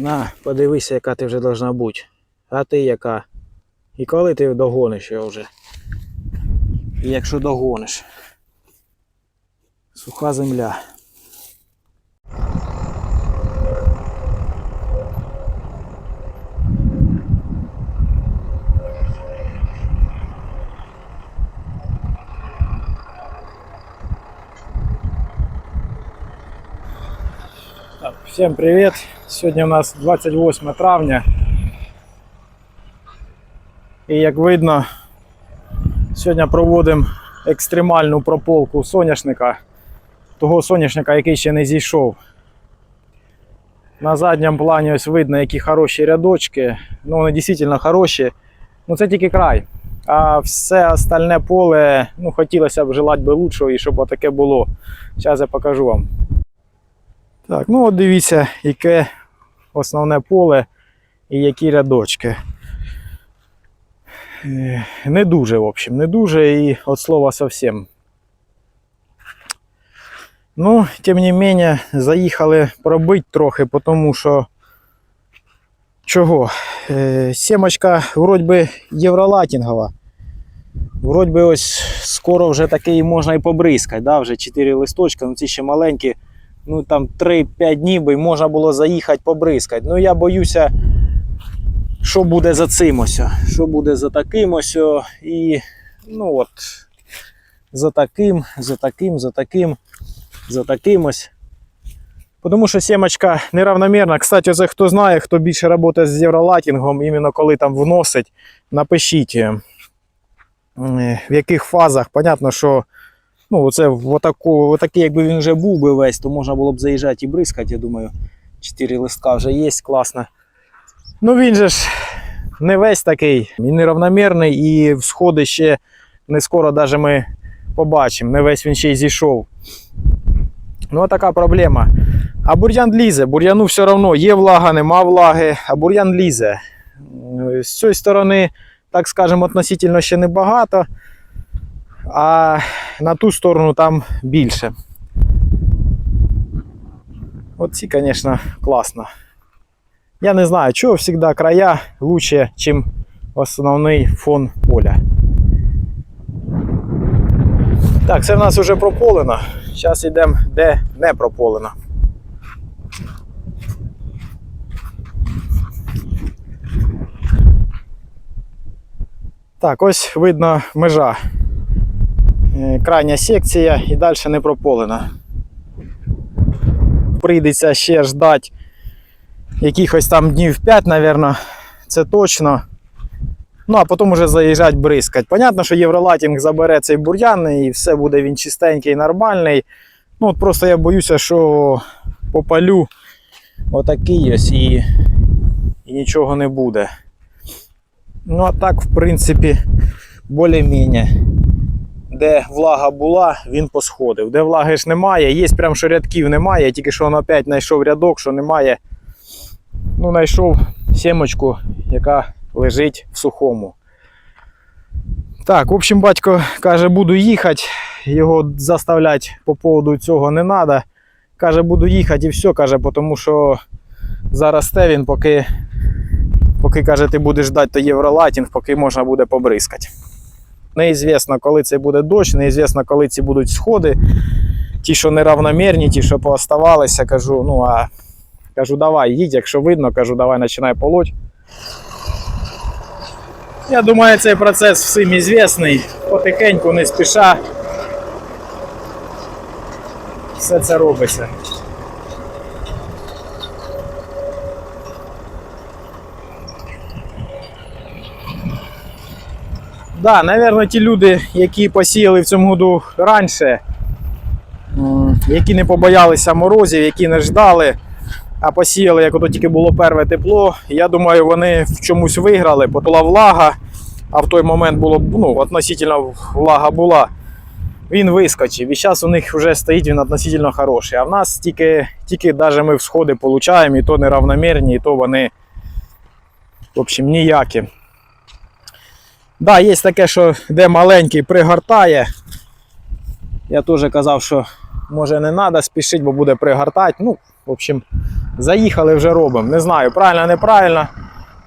На, подивися, яка ти вже должна бути. А ти яка? І коли ти догониш його вже? І якщо догониш. Суха земля. Так, Всем привет! Сьогодні у нас 28 травня. І як видно, сьогодні проводимо екстремальну прополку соняшника, того соняшника, який ще не зійшов. На задньому плані ось видно, які хороші рядочки. Ну, вони дійсно хороші. Ну це тільки край. А все остальне поле, ну хотілося б желати би лучшого і щоб отаке було. Зараз я покажу вам. Так, ну от дивіться, яке основне поле і які рядочки. Е, Не дуже, в общем, не дуже і от слова совсем. Ну, тим не менее, заїхали пробити трохи, тому що чого? Е, Сімочка вроді би євролатінгова. Вроді би ось скоро вже такий можна і побризкати, да? вже 4 листочка, ну ці ще маленькі ну там 3-5 днів би можна було заїхати побризкати. Ну я боюся, що буде за цим ось. Що буде за таким ось. І ну от, за таким, за таким, за таким, за таким ось. Тому що сімочка неравномірна. Кстати, це хто знає, хто більше працює з євролатінгом, іменно коли там вносить, напишіть, е, в яких фазах. Понятно, що Ну, оце в отаку, отакий, якби він вже був би весь, то можна було б заїжджати і бризкати, я думаю. Чотири листка вже є, класно. Ну він же ж не весь такий, він неравномірний і всходи ще не скоро даже ми побачимо. Не весь він ще й зійшов. Ну, така проблема. А бур'ян лізе, бур'яну все одно є влага, нема влаги, а бур'ян лізе. З цієї сторони, так скажемо, относительно ще небагато а на ту сторону там більше. Оці, звісно, класно. Я не знаю, чого завжди края лучше, ніж основний фон поля. Так, це в нас вже прополено. Зараз йдемо, де не прополено. Так, ось видно межа. Е, крайня секція і далі не прополена. Прийдеться ще ждати якихось там днів 5, мабуть, це точно. Ну, а потім вже заїжджати бризкать. Понятно, що євролатінг забере цей бур'ян і все буде він чистенький, нормальний. Ну, от Просто я боюся, що попалю отакий ось і, і нічого не буде. Ну, а так, в принципі, більш-менш де влага була, він посходив. Де влаги ж немає, є прям що рядків немає. Тільки що він опять знайшов рядок, що немає. Ну, знайшов сімочку, яка лежить в сухому. Так, в общем, батько каже, буду їхати. Його заставляти по поводу цього не треба. Каже, буду їхати і все, каже, тому що зараз те він, поки, поки каже, ти будеш ждати то євролатінг, поки можна буде побризкати. Неізвісно, коли це буде дощ, неізвісно, коли ці будуть сходи. Ті, що неравномірні, ті, що пооставалися, кажу, ну а кажу, давай, їдь, якщо видно, кажу, давай починай полоть. Я думаю, цей процес всім ізвісний. Потихеньку, не спіша. Все це робиться. Да, наверное, ті люди, які посіяли в цьому году раніше, які не побоялися морозів, які не ждали, а посіяли, як ото тільки було перше тепло. Я думаю, вони в чомусь виграли, бо була влага, а в той момент було ну, относительно влага була. Він вискочив. І зараз у них вже стоїть він относительно хороший. А в нас тільки, тільки навіть ми всходи получаємо, і то неравномірні, і то вони в общем, ніякі. Да, є таке, що де маленький пригортає. Я теж казав, що може не треба спішити, бо буде пригортати. Ну, в общем, Заїхали вже робимо. Не знаю, правильно, неправильно.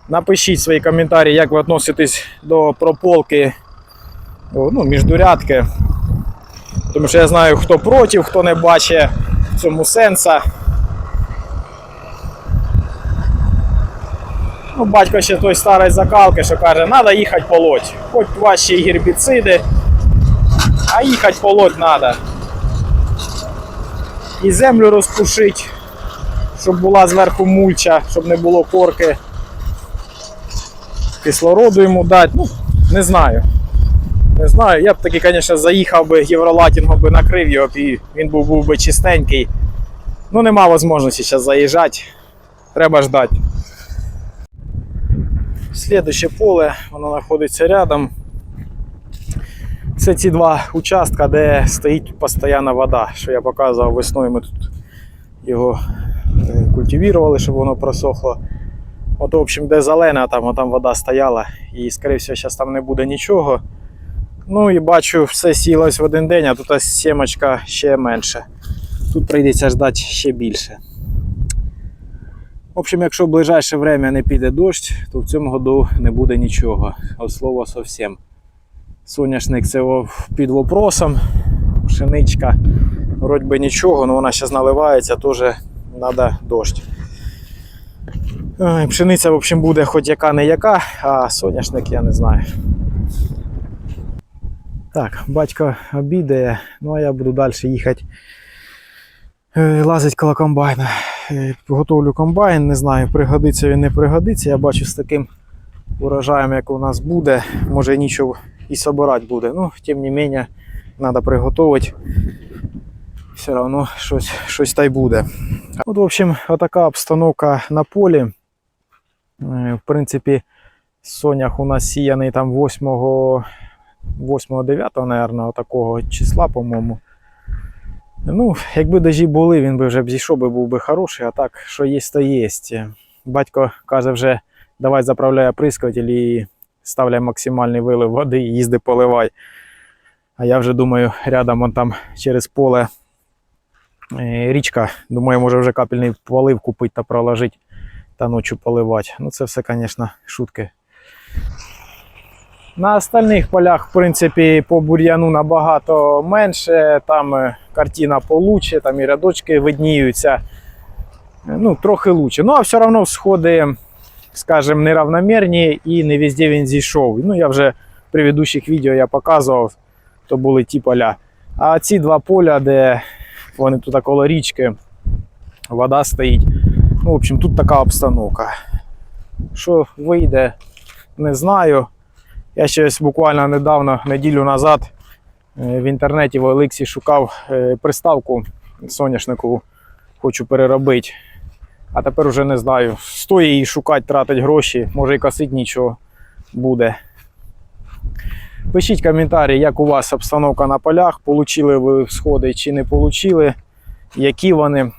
Напишіть свої коментарі, як ви відноситесь до прополки ну, міждурядки. Тому що я знаю, хто проти, хто не бачить в цьому сенса. Ну, батько ще той старий закалки, що каже, треба їхати полоть. Хоч й гербіциди, а їхати полоть треба. І землю розпушить, щоб була зверху мульча, щоб не було корки. Кислороду йому дати. Ну, не знаю. Не знаю. Я б таки, звісно, заїхав би євролатінгом би накрив його, і він був, був би чистенький. Ну, нема можливості зараз заїжджати. Треба ждати. Слідуще поле, воно знаходиться рядом. Це ці два участка, де стоїть постійна вода, що я показував весною. Ми тут його е, культивували, щоб воно просохло. От, в общем, де зелена, там, там вода стояла, і, скоріше всього, зараз там не буде нічого. Ну і бачу, все сілось в один день, а тут сімочка ще менше. Тут прийдеться ждати ще більше. В общем, якщо в ближайше время не піде дощ, то в цьому году не буде нічого. От слово зовсім. Соняшник це під вопросом. Пшеничка. Вроді би нічого, але вона зараз наливається, теж треба дощ. Пшениця, в общем, буде хоч яка не яка, а соняшник я не знаю. Так, батько обідає, ну а я буду далі їхати. е, Лазить коло комбайна. Е, Готовлю комбайн, не знаю, пригодиться він не пригодиться. Я бачу з таким урожаєм, як у нас буде, може нічого і собирати буде. Ну, тим не менше, треба приготувати. Все одно щось, щось та й буде. От, в общем, отака обстановка на полі. Е, В принципі, сонях у нас сіяний там 8 8-9, наверное, такого числа, по-моєму. Ну, якби дожі були, він би вже б зійшов би був би хороший, а так, що є, то є. Батько каже вже, давай заправляй оприскуватель і ставляй максимальний вилив води і їзди поливай. А я вже думаю, рядом вон там через поле е, річка. Думаю, може вже капельний полив купити та проложити та ночі поливати. Ну це все, звісно, шутки. На остальних полях, в принципі, по бур'яну набагато менше. Там е, картина получше, там і рядочки видніються. Е, Ну, трохи лучше. Ну, а все одно всходи, скажімо, неравномірні і не везде він зійшов. Ну, я вже в предыдущих відео я показував, то були ті поля. А ці два поля, де вони тут коло річки, вода стоїть. Ну, в общем, тут така обстановка. Що вийде, не знаю. Я ще буквально недавно, неділю назад, е, в інтернеті в Олексі шукав е, приставку соняшникову, хочу переробити. А тепер вже не знаю. Стоїть її шукати, тратить гроші, може і косить нічого буде. Пишіть коментарі, як у вас обстановка на полях, получили ви сходи чи не получили, які вони.